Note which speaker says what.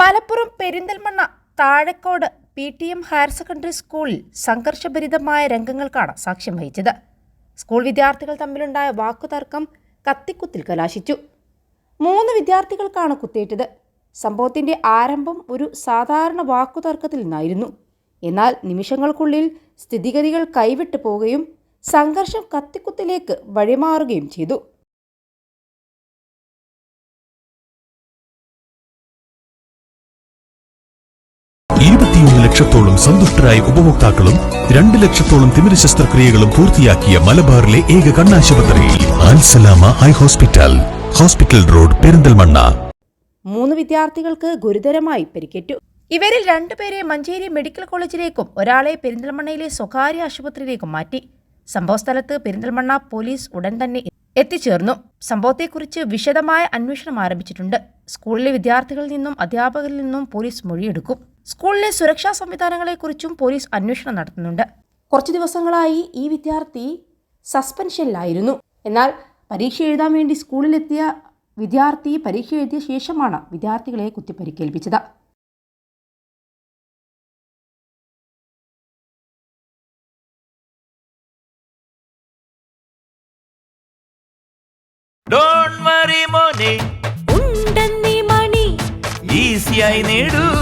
Speaker 1: Malappuram Perinthalmanna Thazhekode P T M higher secondary സ്കൂളിൽ സംഘർഷഭരിതമായ രംഗങ്ങൾക്കാണ് സാക്ഷ്യം വഹിച്ചത്. സ്കൂൾ വിദ്യാർത്ഥികൾ തമ്മിലുണ്ടായ വാക്കുതർക്കം കത്തിക്കുത്തിൽ കലാശിച്ചു. മൂന്ന് വിദ്യാർത്ഥികൾക്കാണ് കുത്തേറ്റത്. സംഭവത്തിന്റെ ആരംഭം ഒരു സാധാരണ വാക്കുതർക്കത്തിൽ നിന്നായിരുന്നു. എന്നാൽ നിമിഷങ്ങൾക്കുള്ളിൽ സ്ഥിതിഗതികൾ കൈവിട്ടു പോവുകയും സംഘർഷം കത്തിക്കുത്തിലേക്ക് വഴിമാറുകയും ചെയ്തു.
Speaker 2: ഇരുപത്തിയൊന്ന് ലക്ഷത്തോളം സന്തുഷ്ടരായ ഉപഭോക്താക്കളും രണ്ട് ലക്ഷത്തോളം തിമിര ശസ്ത്രക്രിയകളും പൂർത്തിയാക്കിയ മലബാറിലെ ഏക കണ്ണാശുപത്രി ആൻസലാമ ഹൈ ഹോസ്പിറ്റൽ ഹോസ്പിറ്റൽ റോഡ് പെരിന്തൽമണ്ണ.
Speaker 1: മൂന്ന് വിദ്യാർത്ഥികൾക്ക് ഗുരുതരമായി പരിക്കേറ്റു. ഇവരിൽ രണ്ടുപേരെ മഞ്ചേരി മെഡിക്കൽ കോളേജിലേക്കും ഒരാളെ പെരിന്തൽമണ്ണയിലെ സ്വകാര്യ ആശുപത്രിയിലേക്കും മാറ്റി. സംഭവസ്ഥലത്ത് പെരിന്തൽമണ്ണ പോലീസ് ഉടൻ തന്നെ എത്തിച്ചേർന്നു. സംഭവത്തെക്കുറിച്ച് വിശദമായ അന്വേഷണം ആരംഭിച്ചിട്ടുണ്ട്. സ്കൂളിലെ വിദ്യാർത്ഥികളിൽ നിന്നും അധ്യാപകരിൽ നിന്നും പോലീസ് മൊഴിയെടുക്കും. സ്കൂളിലെ സുരക്ഷാ സംവിധാനങ്ങളെക്കുറിച്ചും പോലീസ് അന്വേഷണം നടത്തുന്നുണ്ട്. കുറച്ചു ദിവസങ്ങളായി ഈ വിദ്യാർത്ഥി സസ്പെൻഷനിലായിരുന്നു. എന്നാൽ പരീക്ഷ എഴുതാൻ വേണ്ടി സ്കൂളിലെത്തിയ വിദ്യാർത്ഥി പരീക്ഷ എഴുതിയ ശേഷമാണ് വിദ്യാർത്ഥികളെ കുത്തിപ്പരിക്കേൽപ്പിച്ചത്
Speaker 3: ഡോൺ വറി മോനെ.
Speaker 4: ഉണ്ടെന്നീ മണി.
Speaker 3: ഈസിയായി നേടൂ.